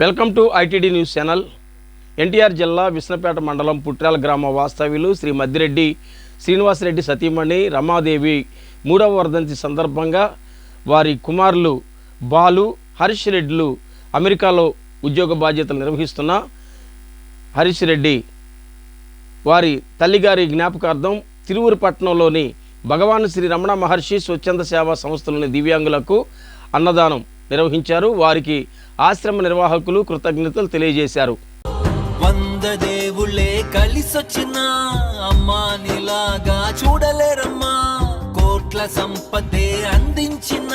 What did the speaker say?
Welcome to ITD news channel. NTR జిల్లా విష్ణుపేట మండలం పుట్రాల గ్రామ వాస్తవ్యులు శ్రీ మద్దిరెడ్డి శ్రీనివాసరెడ్డి సతీమణి రమాదేవి మూడవ వర్ధంతి సందర్భంగా వారి కుమారులు బాలు హరీష్ రెడ్డిలు అమెరికాలో ఉద్యోగ బాధ్యతలు నిర్వహిస్తున్న హరీష్ రెడ్డి వారి తల్లిగారి జ్ఞాపకార్థం తిరువురుపట్నంలోని భగవాన్ శ్రీ రమణ మహర్షి స్వచ్ఛంద సేవా సంస్థలోని దివ్యాంగులకు అన్నదానం నిర్వహించారు. వారికి ఆశ్రమ నిర్వాహకులు కృతజ్ఞతలు తెలియజేశారు. వంద దేవుళ్ళే కలిసొచ్చిన అమ్మా నీలాగా చూడలేరమ్మా. కోట్ల సంపదే అందించిన